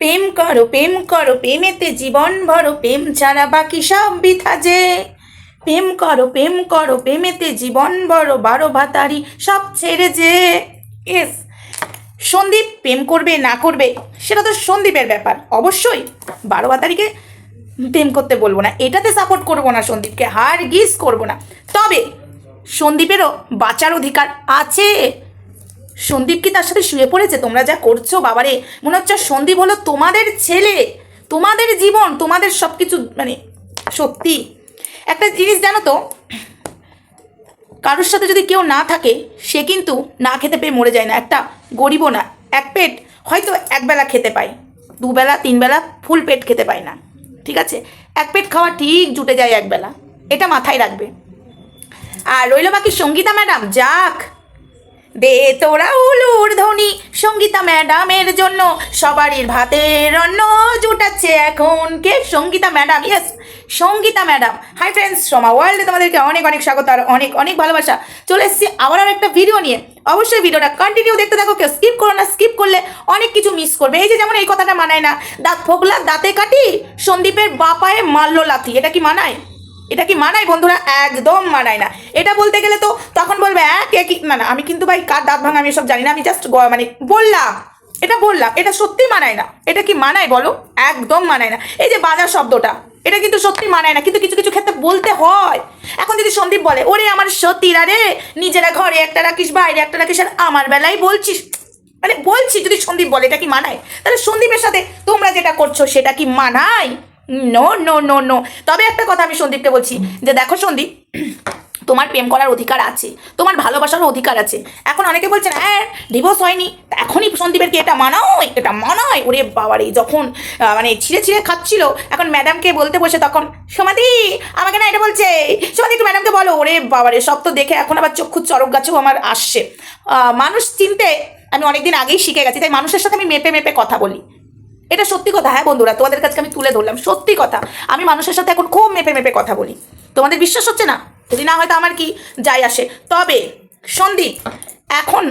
প্রেম করো প্রেম করো, প্রেমেতে জীবন ভরো, প্রেম ছাড়া বাকি সব বৃথা যে। প্রেম করো প্রেম করো, প্রেমেতে জীবন ভরো, বারো ভাতারি সব ছেড়ে যে। এস সন্দীপ প্রেম করবে, না করবে, সেটা তো সন্দীপের ব্যাপার। অবশ্যই বারো ভাতারিকে প্রেম করতে বলব না, এটাতে সাপোর্ট করব না সন্দীপকে, হার গিস করব না। তবে সন্দীপেরও বাঁচার অধিকার আছে। সন্দীপ কি তার সাথে শুয়ে পড়েছে? তোমরা যা করছ, বাবারে। মনে হচ্ছে সন্দীপ হলো তোমাদের ছেলে। তোমাদের জীবন, তোমাদের সব কিছু মানে সত্যি। একটা জিনিস জানো তো, কারোর সাথে যদি কেউ না থাকে, সে কিন্তু না খেতে পেয়ে মরে যায় না। একটা গরিবও না, এক পেট হয়তো একবেলা খেতে পায়, দুবেলা, তিনবেলা ফুল পেট খেতে পায় না। ঠিক আছে? এক পেট খাওয়া ঠিক জুটে যায় একবেলা। এটা মাথায় রাখবে। আর রইল বাকি সঙ্গীতা ম্যাডাম, যাক। দে তোরা উলুর ধ্বনি। সঙ্গীতা ম্যাডামের জন্য সবারই ভাতের অন্ন জুটাচ্ছে এখন। কে? Sangeeta madam yes Sangeeta madam. Hi friends Soma ওয়ার্ল্ডে তোমাদেরকে অনেক অনেক স্বাগত আর অনেক অনেক ভালোবাসা। চলে এসেছি আবার আর একটা ভিডিও নিয়ে। অবশ্যই ভিডিওটা কন্টিনিউ দেখতে থাকো, কেউ স্কিপ করো না স্কিপ করলে অনেক কিছু মিস করবে। এই যে যেমন এই কথাটা মানায় না, দাঁত ফোগলা দাঁতে কাটি, সন্দীপের বাপায়ে মারলো লাথি, এটা কি মানায়? এটা কি মানায় বন্ধুরা? একদম মানায় না। এটা বলতে গেলে তো তখন বলবে হ্যাঁ কে কি? না না, আমি কিন্তু ভাই কার দাঁত ভাঙা আমি সব জানি না, আমি জাস্ট মানে বললাম। এটা বললাম, এটা সত্যি মানায় না। এটা কি মানায় বলো? একদম মানায় না। এই যে বাজার শব্দটা, এটা কিন্তু সত্যি মানায় না, কিন্তু কিছু কিছু ক্ষেত্রে বলতে হয়। এখন যদি সন্দীপ বলে, ওরে আমার সতীরা রে, নিজেরা ঘরে একটা রাখিস, বাইরে একটা রাখিস, আর আমার বেলায় বলছিস? মানে বলছি, যদি সন্দীপ বলে এটা কি মানায়? তাহলে সন্দীপের সাথে তোমরা যেটা করছ, সেটা কি মানায়? নো নো নো নো তবে একটা কথা আমি সন্দীপকে বলছি, যে দেখো সন্দীপ, তোমার প্রেম করার অধিকার আছে, তোমার ভালোবাসার অধিকার আছে। এখন অনেকে বলছেন হ্যাঁ ডিভোর্স হয়নি। এখনই সন্দীপের কি এটা মানায় এটা মানায়। ওরে বাবারে যখন মানে ছিঁড়ে ছিঁড়ে খাচ্ছিল, এখন ম্যাডামকে বলতে বসে তখন সমাধি আমাকে না এটা বলছে সমাধি একটু ম্যাডামকে বলো। ওরে বাবারে, সব তো দেখে এখন আবার চক্ষু চরক গাছেও আমার আসছে। মানুষ চিনতে, আমি অনেকদিন আগেই শিখে গেছি, তাই মানুষের সাথে আমি মেপে মেপে কথা বলি। এটা সত্যি কথা। হ্যাঁ বন্ধুরা, তোমাদের কাছে আমি তুলে ধরলাম। সত্যি কথা। আমি মানুষের সাথে এখন খুব মেপে মেপে কথা বলি। তোমাদের বিশ্বাস হচ্ছে না? যদি না হয়তো আমার কি যাই আসে? তবে, সন্দীপ, এখন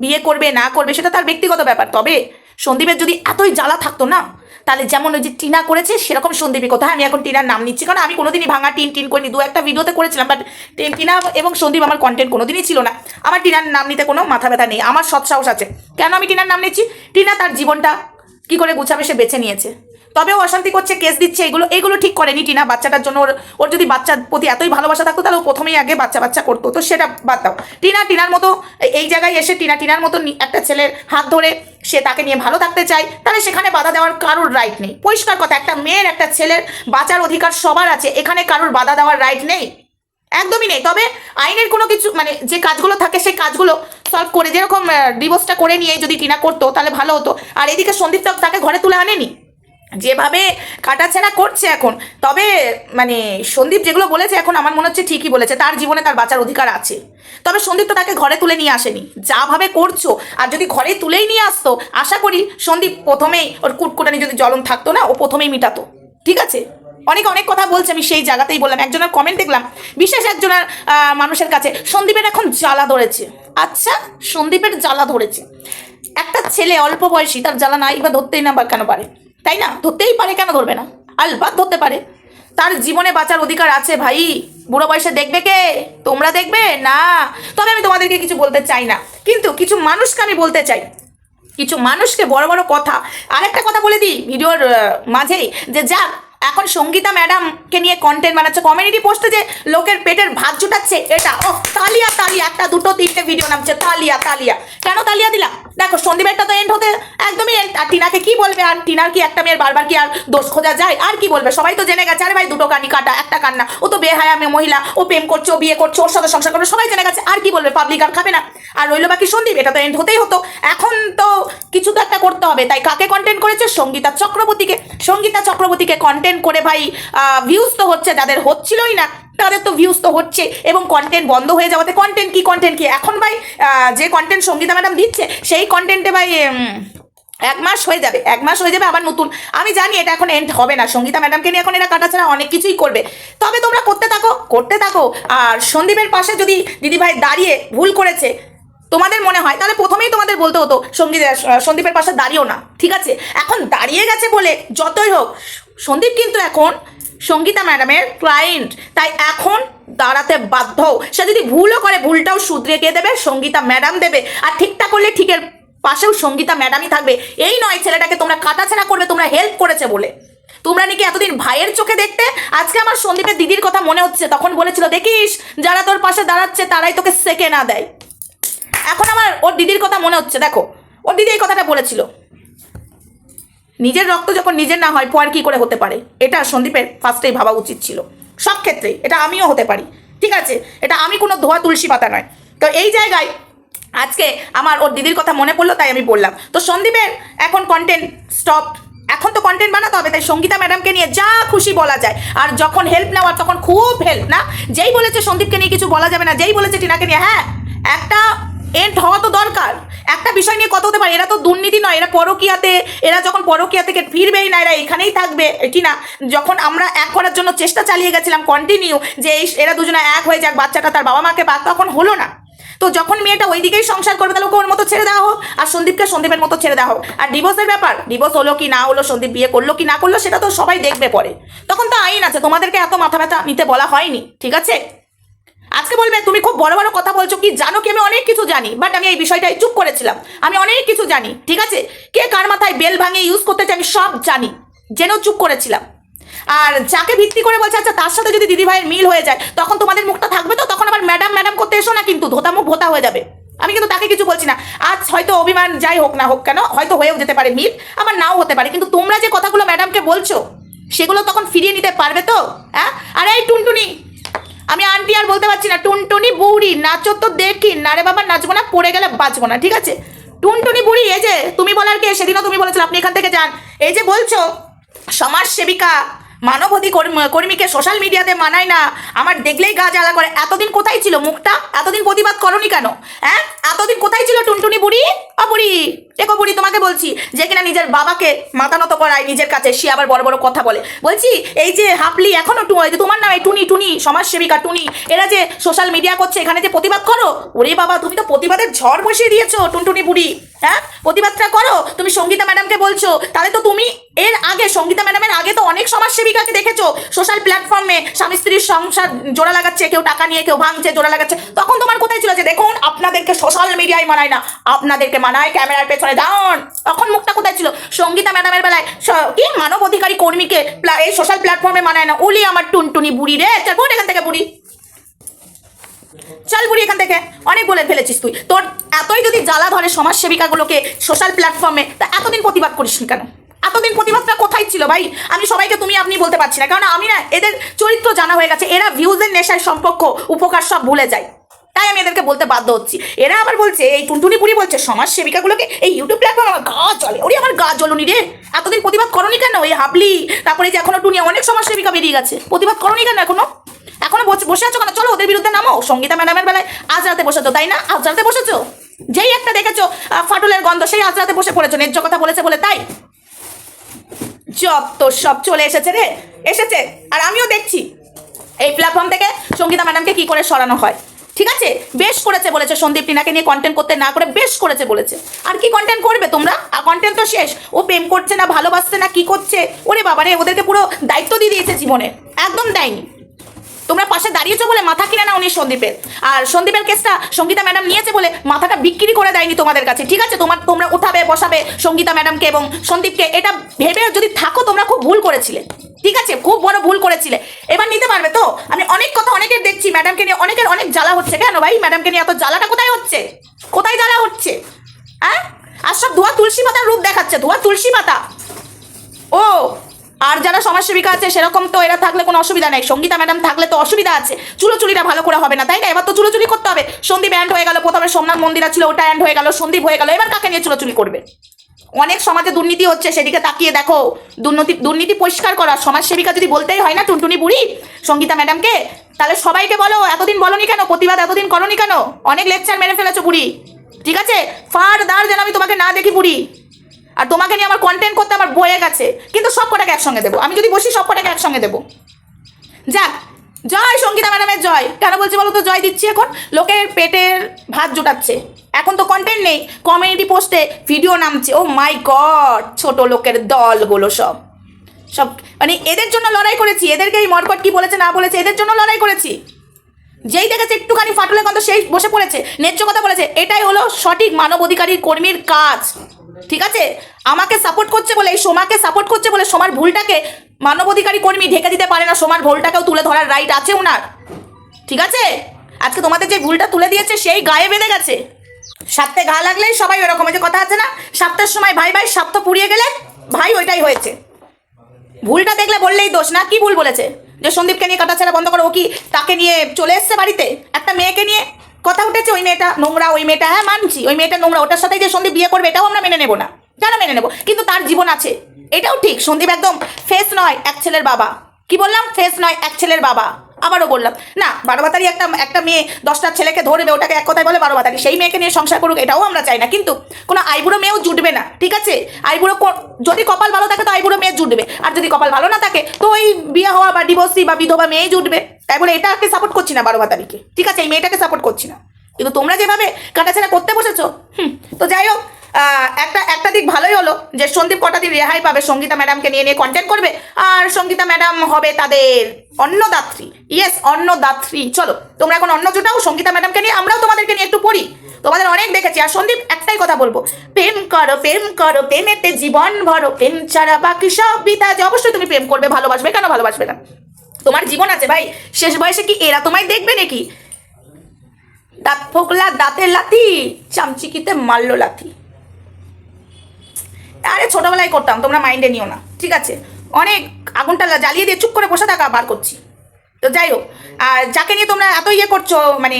বিয়ে করবে, না করবে, সেটা তার ব্যক্তিগত ব্যাপার। তবে, সন্দীপের যদি এতই জ্বালা থাকতো না, তাহলে যেমন ওই যে টিনা করেছে, সেরকম সন্দীপী কথা। আমি এখন টিনার নাম নিচ্ছি। কারণ আমি কোনোদিনই ভাঙা, টিন টিন করিনি। দু একটা ভিডিওতে করেছিলাম বাট টিনা এবং সন্দীপ আমার কন্টেন্ট কোনোদিনই ছিল না। আমার টিনার নাম নিতে কোনো মাথা ব্যথা নেই। আমার সৎসাহস আছে। কেন আমি টিনার নাম নিচ্ছি? টিনা তার জীবনটা কি করে গুছাবে সে বেছে নিয়েছে। তবেও অশান্তি করছে, কেস দিচ্ছে, এগুলো এগুলো ঠিক করেনি টিনা বাচ্চাটার জন্য। ওর ওর যদি বাচ্চার প্রতি এতই ভালোবাসা থাকতো, তাহলে ও প্রথমেই আগে বাচ্চা বাচ্চা করতো। তো সেটা বাদ দাও। টিনা, টিনার মতো এই জায়গায় এসে টিনা, টিনার মতো একটা ছেলের হাত ধরে সে তাকে নিয়ে ভালো থাকতে চায়, তাহলে সেখানে বাধা দেওয়ার কারোর রাইট নেই। পরিষ্কার কথা, একটা মেয়ের, একটা ছেলের বাঁচার অধিকার সবার আছে। এখানে কারোর বাধা দেওয়ার রাইট নেই। একদমই নেই। তবে আইনের কোনো কিছু মানে যে কাজগুলো থাকে, সেই কাজগুলো সলভ করে, যেরকম ডিভোর্সটা করে নিয়ে যদি টিনা করতো, তাহলে ভালো হতো। আর এদিকে সন্দীপ তাকে ঘরে তুলে আনেনি। যেভাবে কাটাছেড়া করছে এখন, তবে মানে সন্দীপ যেগুলো বলেছে এখন আমার মনে হচ্ছে ঠিকই বলেছে, তার জীবনে তার বাঁচার অধিকার আছে। তবে সন্দীপ তো তাকে ঘরে তুলে নিয়ে আসেনি। যাভাবে করছ, আর যদি ঘরে তুলেই নিয়ে আসতো, আশা করি সন্দীপ প্রথমেই ওর কুটকুটানি যদি জ্বলন থাকতো না, ও প্রথমেই মিটাতো। ঠিক আছে? অনেক অনেক কথা বলছে, আমি সেই জায়গাতেই বললাম। একজনের কমেন্ট দেখলাম, বিশেষ একজনের মানুষের কাছে, সন্দীপের এখন জ্বালা ধরেছে। আচ্ছা সন্দীপের জ্বালা ধরেছে। একটা ছেলে অল্প বয়সী, তার জ্বালা নাই বা ধরতেই না বা কেন পারে? তাই না? ধরতেই পারে, কেন ধরবে না? আলবাত ধরতে পারে। তার জীবনে বাঁচার অধিকার আছে, ভাই। বুড়ো বয়সে দেখবে কে? তোমরা দেখবে? না। তবে আমি তোমাদেরকে কিছু বলতে চাই না। কিন্তু কিছু মানুষকে আমি বলতে চাই। কিছু মানুষকে বড় বড় কথা। আরেকটা কথা বলে দিই, ভিডিওর মাঝেই। যে যাক এখন সঙ্গীতা ম্যাডামকে নিয়ে কন্টেন্ট বানাচ্ছে কমিউনিটি পোস্টে যে লোকের পেটের ভাত জুটাচ্ছে, এটা। ও তালিয়া তালিয়া, একটা, দুটো, তিনটে ভিডিও নামছে, তালিয়া তালিয়া। কেন তালিয়া দিলাম? দেখো, সন্দীপেরটা তো এন্ড হতে একদমই end। আর টিনাকে কি বলবে? আর টিনার কি একটা মেয়ের বারবার কি আর দোষ খোঁজা যায়? আর কি বলবে? সবাই তো জেনে গেছে, আরে ভাই, দুটো কানি কাটা, একটা কান্না। ও তো বেহায়া মেয়ে মহিলা, ও প্রেম করছে, ও বিয়ে করছে, ওর সাথে সংসার করবে, সবাই জেনে গেছে। আর কি বলবে? পাবলিক আর খাবে না। আর রইল বাকি সন্দীপ, এটা তো এন্ড হতেই হতো। এখন তো কিছু তো একটা করতে হবে। তাই কাকে কন্টেন্ট করেছে? সঙ্গীতা চক্রবর্তীকে। সঙ্গীতা চক্রবর্তীকে কন্টেন্ট করে ভাই ভিউজ তো হচ্ছে, যাদের হচ্ছিলই না, তাদের তো ভিউজ তো হচ্ছে এবং কন্টেন্ট বন্ধ হয়ে যাওয়াতে কন্টেন্ট কি কন্টেন্ট কি? এখন ভাই যে কন্টেন্ট সঙ্গীতা ম্যাডাম দিচ্ছে, সেই কন্টেন্টে ভাই এক মাস হয়ে যাবে, এক মাস হয়ে যাবে আবার নতুন। আমি জানি এটা এখন এন্ড হবে না, সঙ্গীতা ম্যাডামকে নিয়ে এখন এরা কাটাছাড়া অনেক কিছুই করবে। তবে তোমরা করতে থাকো করতে থাকো। আর সন্দীপের পাশে যদি দিদিভাই দাঁড়িয়ে ভুল করেছে তোমাদের মনে হয়? তাহলে প্রথমেই তোমাদের বলতে হতো, সংগীত সন্দীপের পাশে দাঁড়িয়েও না, ঠিক আছে? এখন দাঁড়িয়ে গেছে বলে যতই হোক, সন্দীপ কিন্তু এখন সঙ্গীতা ম্যাডামের ক্লায়েন্ট তাই এখন দাঁড়াতে বাধ্য। সে যদি ভুলও করে, ভুলটাও শুধরে কে দেবে? সঙ্গীতা ম্যাডাম দেবে। আর ঠিকঠাক করলে ঠিকের পাশেও সঙ্গীতা ম্যাডামই থাকবে। এই নয় ছেলেটাকে তোমরা কাটাছেড়া করবে, তোমরা হেল্প করেছে বলে। তোমরা নাকি এতদিন ভাইয়ের চোখে দেখতে? আজকে আমার সন্দীপের দিদির কথা মনে হচ্ছে। তখন বলেছিল, দেখিস, যারা তোর পাশে দাঁড়াচ্ছে, তারাই তোকে সেকে না দেয়। ওর দিদির কথা মনে হচ্ছে, দেখো। ওর দিদি এই কথাটা বলেছিল। নিজের রক্ত যখন নিজের না হয় পর কি করে হতে পারে? এটা সন্দীপের ফার্স্টেই ভাবা উচিত ছিল। সব ক্ষেত্রেই, এটা আমিও হতে পারি। ঠিক আছে? এটা আমি কোনো ধোয়া তুলসী পাতা নয়। তো এই জায়গায় আজকে আমার ওর দিদির কথা মনে পড়ল, তাই আমি বললাম। তো সন্দীপের এখন কন্টেন্ট স্টপ এখন তো কন্টেন্ট বানাতে হবে, তাই সঙ্গীতা ম্যাডামকে নিয়ে যা খুশি বলা যায়। আর যখন হেল্প নেওয়ার, তখন খুব হেল্প না? যেই বলেছে সন্দীপকে নিয়ে কিছু বলা যাবে না, যেই বলেছে টিনাকে নিয়ে হ্যাঁ একটা এন্ড হওয়া তো দরকার। একটা বিষয় নিয়ে কত হতে পারে, এরা তো দুর্নীতি নয়, এরা পরকিয়াতে, এরা যখন পরকিয়া থেকে ফিরবেই না, এরা এখানেই থাকবে কি না? যখন আমরা এক করার জন্য চেষ্টা চালিয়ে গেছিলাম কন্টিনিউ যে এই এরা দুজনে এক হয়ে যাক, বাচ্চাটা তার বাবা মাকে পাক, তখন হলো না। তো যখন মেয়েটা ওই দিকেই সংসার করবে, তাহলে ওর মতো ছেড়ে দেওয়া হোক, আর সন্দীপকে সন্দীপের মতো ছেড়ে দেওয়া হোক। আর ডিভোর্সের ব্যাপার ডিভোর্স হলো কি না হলো, সন্দীপ বিয়ে করল কি না করল, সেটা তো সবাই দেখবে পরে। তখন তো আইন আছে, তোমাদেরকে এত মাথা ব্যথা নিতে বলা হয়নি, ঠিক আছে? আজকে বলবে, তুমি খুব বড় বড় কথা বলছো। কি জানো কি? আমি অনেক কিছু জানি বাট আমি এই বিষয়টাই চুপ করেছিলাম। আমি অনেক কিছু জানি, ঠিক আছে? কে কার মাথায় বেল ভাঙিয়ে ইউজ করতে চাই আমি সব জানি জেনেও চুপ করেছিলাম। আর যাকে ভিত্তি করে বলছে আচ্ছা তার সাথে যদি দিদি ভাইয়ের মিল হয়ে যায়, তখন তোমাদের মুখটা থাকবে তো? তখন আবার ম্যাডাম ম্যাডাম করতে এসো না কিন্তু ধোতা মুখ ভোতা হয়ে যাবে। আমি কিন্তু তাকে কিছু বলছি না। আজ হয়তো অভিমান যাই হোক না হোক কেন, হয়তো হয়েও যেতে পারে মিল, আবার নাও হতে পারে। কিন্তু তোমরা যে কথাগুলো ম্যাডামকে বলছো, সেগুলো তখন ফিরিয়ে নিতে পারবে তো? হ্যাঁ আরে এই টুনটুনি আমি আন্টি আর বলতে পারছি না, টুনটুনি বুড়ি, নাচো তো দেখি, না রে বাবা, নাচবো না, পড়ে গেলে বাঁচবো না, ঠিক আছে? টুনটুনি বুড়ি, এই যে, তুমি বলার কে? সেদিনও তুমি বলেছিলে, আপনি এখান থেকে যান। এই যে বলছো, সমাজ সেবিকা মানবাধি কর্মীকে সোশ্যাল মিডিয়াতে মানায় না, আমার দেখলেই গা জ্বালা করে। এতদিন কোথায় ছিল মুখটা? এতদিন প্রতিবাদ করনি কেন? হ্যাঁ? এতদিন কোথায় ছিল টুনটুনি বুড়ি? বুড়ি দেখো বুড়ি তোমাকে বলছি, যে কিনা নিজের বাবাকে মাথা নত করায় নিজের কাছে, সে আবার বড় বড় কথা বলে। বলছি, এই যে হাপলি এখনও টু যে তোমার নাম টুনি টুনি, সমাজসেবিকা টুনি, এরা যে সোশ্যাল মিডিয়া করছে, এখানে যে প্রতিবাদ করো? ওরে বাবা, তুমি তো প্রতিবাদের ঝড় বসিয়ে দিয়েছ, টুনটুনি বুড়ি হ্যাঁ? প্রতিবাদটা করো। তুমি সঙ্গীতা ম্যাডামকে বলছো, তাহলে তো তুমি এর আগে, সঙ্গীতা ম্যাডামের আগে তো অনেক সমাজসেবিকাকে দেখেছ সোশ্যাল প্ল্যাটফর্মে স্বামী স্ত্রীর সংসার জোড়া লাগাচ্ছে, কেউ টাকা নিয়ে, কেউ ভাঙছে, জোড়া লাগাচ্ছে, তখন তোমার কোথায় ছিল যে, দেখুন, আপনাদেরকে সোশ্যাল মিডিয়ায় মানায় না, আপনাদেরকে মানায় ক্যামেরার পেছনে। দাঁড়ান তখন মুখটা কোথায় ছিল? সঙ্গীতা ম্যাডামের বেলায়। কি? মানব অধিকারী কর্মীকে এই সোশ্যাল প্ল্যাটফর্মে মানায় না। ওলি আমার টুনটুনি বুড়ি রে। চল বোন এখান থেকে, বুড়ি। চল, বুড়ি, এখান থেকে। অনেক বলে ফেলেছিস তুই। তোর এতই যদি জ্বালা ধরে সমাজসেবিকাগুলোকে সোশ্যাল প্ল্যাটফর্মে তা এতদিন প্রতিবাদ করিস কেন? এতদিন প্রতিবাদটা কোথায় ছিল ভাই? আমি সবাইকে, তুমি, আপনি বলতে পারছি না। কারণ আমি না, এদের চরিত্র জানা হয়ে গেছে। এরা ভিউজের নেশায় সম্পর্ক উপকার সব ভুলে যায়। তাই আমি এদেরকে বলতে বাধ্য হচ্ছি। এরা আবার বলছে, এই টুনটুনি পুরি বলছে সমাজ সেবিকাগুলোকে এই ইউটিউব প্ল্যাটফর্ম আমার গা জ্বলে। ওরে, আমার গা জ্বলনি রে। এতদিন প্রতিবাদ করনি কেন? এই হাবলি। তারপরে যে এখনও টুনি, অনেক সমাজ সেবিকা বেরিয়ে গেছে। প্রতিবাদ করনি কেন এখনও? এখনও বসে- আছো কেন? চলো, ওদের বিরুদ্ধে নামো। সঙ্গীতা ম্যাডামের বেলায় আজ রাতে বসেছো, তাই না? আজ রাতে বসেছো? যেই একটা দেখেছ ফাটলের গন্ধ, সেই আজ রাতে বসে পড়েছো। ন্যায্য কথা বলেছে বলে তাই? যত সব চলে এসেছে রে। এসেছে। আর আমিও দেখছি। এই প্ল্যাটফর্ম থেকে সঙ্গীতা ম্যাডামকে কি করে সরানো হয়? ঠিক আছে? বেশ করেছে বলেছে সন্দীপ টিনাকে নিয়ে কন্টেন্ট করতে, না করে বেশ করেছে বলেছে। আর কি কন্টেন্ট করবে তোমরা? আর কন্টেন্ট তো শেষ। ও প্রেম করছে না, ভালোবাসছে না, কি করছে? ওরে বাবারে, ওদেরকে পুরো দায়িত্ব দিয়ে দিয়েছে জীবনে। একদম দেয়নি। তোমরা পাশে দাঁড়িয়েছো বলে মাথা কিনে নাও নি সন্দীপের। আর সন্দীপের কেসটা সঙ্গীতা ম্যাডাম নিয়েছে বলে মাথাটা বিক্রি করে দেয়নি তোমাদের কাছে, ঠিক আছে? তোমার তোমরা উঠাবে, বসাবে সঙ্গীতা ম্যাডামকে এবং সন্দীপকে। এটা ভেবে যদি থাকো, তোমরা খুব ভুল করেছিলে। ঠিক আছে? খুব বড় ভুল করেছিলে। এবার নিতে পারবে তো? আমি অনেক কথা অনেকের দেখছি, ম্যাডামকে নিয়ে অনেকের অনেক জ্বালা হচ্ছে কেন ভাই? ম্যাডামকে নিয়ে এত জ্বালাটা কোথায় হচ্ছে? কোথায় জ্বালা হচ্ছে? হ্যাঁ আর সব ধোয়া তুলসী পাতার রূপ দেখাচ্ছে, ধোয়া তুলসী পাতা। ও! আর যারা সমাজসেবিকা আছে, সেরকম তো এরা থাকলে কোনো অসুবিধা নেই। সঙ্গীতা ম্যাডাম থাকলে তো অসুবিধা আছে। চুলোচুলিটা ভালো করে হবে না, তাই না? এবার তো চুলোচুলি করতে হবে। সন্দীপ অ্যান্ড হয়ে গেল, প্রথমে সোমনাথ মন্দিরা ছিল ওটা অ্যান্ড হয়ে গেল, সন্দীপ হয়ে গেল। এবার কাকে নিয়ে চুলোচুলি করবে? অনেক সমাজে দুর্নীতি হচ্ছে, সেদিকে তাকিয়ে দেখো। দুর্নীতি দুর্নীতি পরিষ্কার করা। সমাজসেবিকা যদি বলতেই হয় না, টুনটুনি বুড়ি, সঙ্গীতা ম্যাডামকে, তাহলে সবাইকে বলো, এতদিন বলনি কেন? প্রতিবাদ এতদিন করনি কেন? অনেক লেকচার মেরে ফেলেছো বুড়ি। ঠিক আছে? ফার দাঁড় যেন আমি তোমাকে না দেখি বুড়ি। আর তোমাকে নিয়ে আমার কন্টেন্ট করতে আমার বয়ে গেছে। কিন্তু সব কটাকে একসঙ্গে দেবো। আমি যদি বসি, সব কটাকে একসঙ্গে দেবো। যাক, জয় সঙ্গীতা ম্যাডামের জয়। কেন বলছি বলো তো, জয় দিচ্ছি এখন? লোকের পেটের ভাত জোটাচ্ছে। এখন তো কন্টেন্ট নেই। কমিউনিটি পোস্টে ভিডিও নামছে। ও মাই গড ছোট লোকের দলগুলো সব। সব মানে এদের জন্য লড়াই করেছি। এদেরকে এই মরকট কি বলেছে, না বলেছে, এদের জন্য লড়াই করেছি। যেই দেখেছে, একটুখানি ফাটলে গন্ধ, সেই বসে পড়েছে, ন্যায্য কথা বলেছে। এটাই হলো সঠিক মানব অধিকারী কর্মীর কাজ। ঠিক আছে? আমাকে সাপোর্ট করছে বলে, এই সোমাকে সাপোর্ট করছে বলে সোমার ভুলটাকে মানবাধিকারী কর্মী ঢেকে দিতে পারে না, সোমার ভুলটাকেও তুলে ধরার রাইট আছে ওনার ঠিক আছে? আজকে তোমাদের যে ভুলটা তুলে দিয়েছে, সেই গায়ে বেঁধে গেছে। সাপতে ঘা লাগলেই সবাই ওরকম যে কথা আছে না? সাপ্তার সময় ভাই ভাই সাপ্ত পুড়িয়ে গেলে ভাই ওইটাই হয়েছে। ভুলটা দেখলে বললেই দোষ না, কি ভুল বলেছে? যে সন্দীপকে নিয়ে কাটাছেড়া বন্ধ করো, ও কি তাকে নিয়ে চলে এসছে বাড়িতে? একটা মেয়েকে নিয়ে? কথা উঠেছে ওই মেয়েটা, নোংরা ওই মেয়েটা হ্যাঁ মানছি, ওই মেয়েটা নোংরা, ওটার সাথে যে সন্দীপ বিয়ে করবে, এটাও আমরা মেনে নেব না। কেন মেনে নেব? কিন্তু তার জীবন আছে। এটাও ঠিক, সন্দীপ একদম ফেস নয়, এক ছেলের বাবা। কি বললাম? ফেস নয়, এক ছেলের বাবা। আবারও বললাম, না বারো বাতারি একটা একটা মেয়ে দশটা ছেলেকে ধরবে, ওটাকে এক কথায় বলে বারো বাতারি সেই মেয়েকে নিয়ে সংসার করুক, এটাও আমরা চাই না। কিন্তু কোনো আইবুড়ো মেয়েও জুটবে না, ঠিক আছে? আইবুড়ো যদি কপাল ভালো থাকে, তো আইবুড়ো মেয়ে জুটবে। আর যদি কপাল ভালো না থাকে, তো ওই বিয়ে হওয়া বা ডিভোর্সি বা বিধবা মেয়ে জুটবে। তাই বলে এটাকে সাপোর্ট করছি না বারো বাতারিকে ঠিক আছে, এই মেয়েটাকে সাপোর্ট করছি না। কিন্তু তোমরা যেভাবে কাটাছেড়া করতে বসেছো, হুম, তো যাই হোক একটা একটা দিক ভালোই হলো যে সন্দীপ কটা দিন রেহাই পাবে, সঙ্গীতা ম্যাডামকে নিয়ে নিয়ে কন্টেন্ট করবে। আর সঙ্গীতা ম্যাডাম হবে তাদের অন্নদাত্রী। ইয়েস অন্নদাত্রী। চলো, তোমরা এখন অন্ন জোটাও সঙ্গীতা ম্যাডামকে নিয়ে, আমরাও তোমাদেরকে নিয়ে একটু পড়ি। তোমাদের অনেক দেখেছি। আর সন্দীপ, একটাই কথা বলব। প্রেম করো প্রেম করো, প্রেমেতে জীবন ভরো, প্রেম ছাড়া বাকি সব বিতা অবশ্যই তুমি প্রেম করবে, ভালোবাসবে কেন ভালোবাসবে না? তোমার জীবন আছে ভাই, শেষ বয়সে কি এরা তোমায় দেখবে নাকি? দাঁত ফোকলা দাঁতের লাথি, চামচিকিতে মারলো লাথি। আরে ছোটবেলায় করতাম, তোমরা মাইন্ডে নিও না, ঠিক আছে? অনেক আগুনটা জ্বালিয়ে দিয়ে চুপ করে বসে থাকা বার করছি। তো যাই হোক, আর যাকে নিয়ে তোমরা এত ইয়ে করছ মানে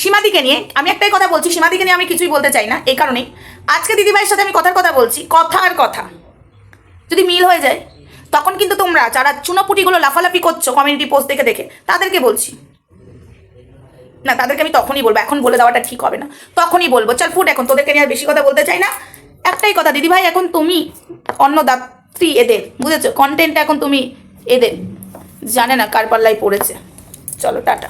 সীমাদিকে নিয়ে, আমি একটাই কথা বলছি, সীমাদিকে নিয়ে আমি কিছুই বলতে চাই না, এই কারণেই। আজকে দিদিভাইয়ের সাথে আমি কথার কথা বলছি, কথা আর কথা। যদি মিল হয়ে যায়, তখন কিন্তু তোমরা যারা চুনোপুটিগুলো লাফালাফি করছ কমিউনিটি পোস্ট দেখে দেখে, তাদেরকে বলছি। না, তাদেরকে আমি তখনই বলব, এখন বলে দেওয়াটা ঠিক হবে না। তখনই বলব, চল ফুট, এখন তোদেরকে নিয়ে আর বেশি কথা বলতে চাই না। একটাই কথা, দিদিভাই, এখন তুমি অন্নদাত্রী এদের, বুঝেছ? কন্টেন্ট এখন তুমি এদের। জানে না কার পাল্লায় পড়েছে। চলো টাটা।